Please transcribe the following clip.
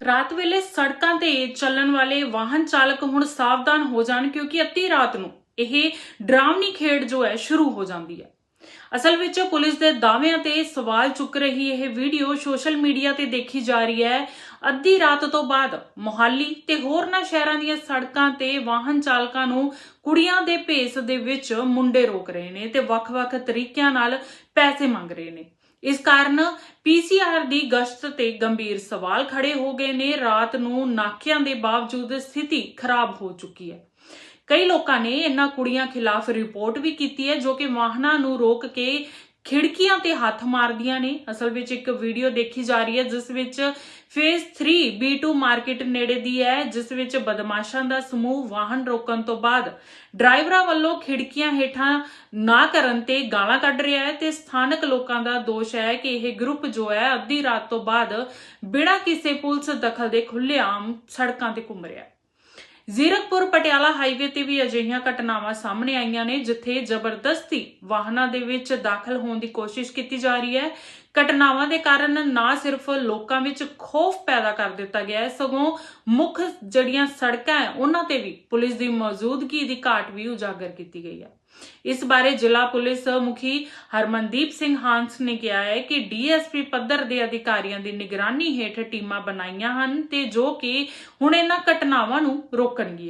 ਰਾਤ ਵੇਲੇ ਸੜਕਾਂ ਤੇ ਚੱਲਣ ਵਾਲੇ ਵਾਹਨ ਚਾਲਕ ਹੁਣ ਸਾਵਧਾਨ ਹੋ ਜਾਣ ਕਿਉਂਕਿ ਅੱਧੀ ਰਾਤ ਨੂੰ ਇਹ ਡਰਾਵਣੀ ਖੇਡ ਜੋ ਹੈ ਸ਼ੁਰੂ ਹੋ ਜਾਂਦੀ ਹੈ। ਅਸਲ ਵਿੱਚ ਪੁਲਿਸ ਦੇ ਦਾਅਵਿਆਂ ਤੇ ਸਵਾਲ ਚੁੱਕ ਰਹੀ ਇਹ ਵੀਡੀਓ ਸੋਸ਼ਲ ਮੀਡੀਆ ਤੇ ਦੇਖੀ ਜਾ ਰਹੀ ਹੈ। ਅੱਧੀ ਰਾਤ ਤੋਂ ਬਾਅਦ ਮੋਹਾਲੀ ਤੇ ਹੋਰਨਾਂ ਸ਼ਹਿਰਾਂ ਦੀਆਂ ਸੜਕਾਂ ਤੇ ਵਾਹਨ ਚਾਲਕਾਂ ਨੂੰ ਕੁੜੀਆਂ ਦੇ ਭੇਸ ਦੇ ਵਿੱਚ ਮੁੰਡੇ ਰੋਕ ਰਹੇ ਨੇ ਤੇ ਵੱਖ-ਵੱਖ ਤਰੀਕਿਆਂ ਨਾਲ ਪੈਸੇ ਮੰਗ ਰਹੇ ਨੇ। ਇਸ ਕਾਰਨ ਪੀਸੀਆਰ ਦੀ ਗਸ਼ਤ ਤੇ ਗੰਭੀਰ ਸਵਾਲ ਖੜੇ ਹੋ ਗਏ ਨੇ। ਰਾਤ ਨੂੰ ਨਾਕਿਆਂ ਦੇ ਬਾਵਜੂਦ ਸਥਿਤੀ ਖਰਾਬ ਹੋ ਚੁੱਕੀ ਹੈ। ਕਈ ਲੋਕਾਂ ਨੇ ਇਹਨਾਂ ਕੁੜੀਆਂ ਖਿਲਾਫ ਰਿਪੋਰਟ ਵੀ ਕੀਤੀ ਹੈ, ਜੋ ਕਿ ਵਾਹਨਾਂ ਨੂੰ ਰੋਕ ਕੇ ਖਿੜਕੀਆਂ ਤੇ ਹੱਥ ਮਾਰਦੀਆਂ ਨੇ। ਅਸਲ ਵਿੱਚ ਇੱਕ ਵੀਡੀਓ ਦੇਖੀ ਜਾ ਰਹੀ ਹੈ, ਜਿਸ ਵਿੱਚ ਫੇਜ਼ 3 B2 ਮਾਰਕੀਟ ਨੇੜੇ ਦੀ ਹੈ, ਜਿਸ ਵਿੱਚ ਬਦਮਾਸ਼ਾਂ ਦਾ ਸਮੂਹ ਵਾਹਨ ਰੋਕਣ ਤੋਂ ਬਾਅਦ ਡਰਾਈਵਰਾਂ ਵੱਲੋਂ ਖਿੜਕੀਆਂ ਹੇਠਾਂ ਨਾ ਕਰਨ ਤੇ ਗਾਲਾਂ ਕੱਢ ਰਿਹਾ ਹੈ ਤੇ ਸਥਾਨਕ ਲੋਕਾਂ ਦਾ ਦੋਸ਼ ਹੈ ਕਿ ਇਹ ਗਰੁੱਪ ਜੋ ਹੈ, ਅੱਧੀ ਰਾਤ ਤੋਂ ਬਾਅਦ ਬਿਨਾਂ ਕਿਸੇ ਪੁਲਿਸ ਦਖਲ ਦੇ ਖੁੱਲ੍ਹੇਆਮ ਸੜਕਾਂ ਤੇ ਘੁੰਮ ਰਿਹਾ ਹੈ। ਜ਼ੀਰਕਪੁਰ ਪਟਿਆਲਾ ਹਾਈਵੇ ਤੇ ਵੀ ਅਜਿਹੀਆਂ ਘਟਨਾਵਾਂ ਸਾਹਮਣੇ ਆਈਆਂ ਨੇ, ਜਿੱਥੇ ਜ਼ਬਰਦਸਤੀ ਵਾਹਨਾਂ ਦੇ ਵਿੱਚ ਦਾਖਲ ਹੋਣ ਦੀ ਕੋਸ਼ਿਸ਼ ਕੀਤੀ ਜਾ ਰਹੀ ਹੈ। ਘਟਨਾਵਾਂ ਦੇ ਕਾਰਨ ਨਾ ਸਿਰਫ ਲੋਕਾਂ ਵਿੱਚ ਖੌਫ ਪੈਦਾ ਕਰ ਦਿੱਤਾ ਗਿਆ ਹੈ, ਸਗੋਂ ਮੁੱਖ ਜਿਹੜੀਆਂ ਸੜਕਾਂ ਹੈ, ਉਹਨਾਂ ਤੇ ਵੀ ਪੁਲਿਸ ਦੀ ਮੌਜੂਦਗੀ ਦੀ ਘਾਟ ਵੀ ਉਜਾਗਰ ਕੀਤੀ ਗਈ ਹੈ। ਇਸ ਬਾਰੇ ਜ਼ਿਲ੍ਹਾ ਪੁਲਿਸ ਮੁਖੀ ਹਰਮਨਦੀਪ ਸਿੰਘ ਹਾਂਸ ਨੇ ਕਿਹਾ ਹੈ ਕਿ ਡੀਐਸਪੀ ਪੱਧਰ ਦੇ ਅਧਿਕਾਰੀਆਂ ਦੀ ਨਿਗਰਾਨੀ ਹੇਠ ਟੀਮਾਂ ਬਣਾਈਆਂ ਹਨ ਤੇ ਜੋ ਕਿ ਹੁਣ ਇਹਨਾਂ ਘਟਨਾਵਾਂ ਨੂੰ ਰੋਕਣਗੀਆਂ।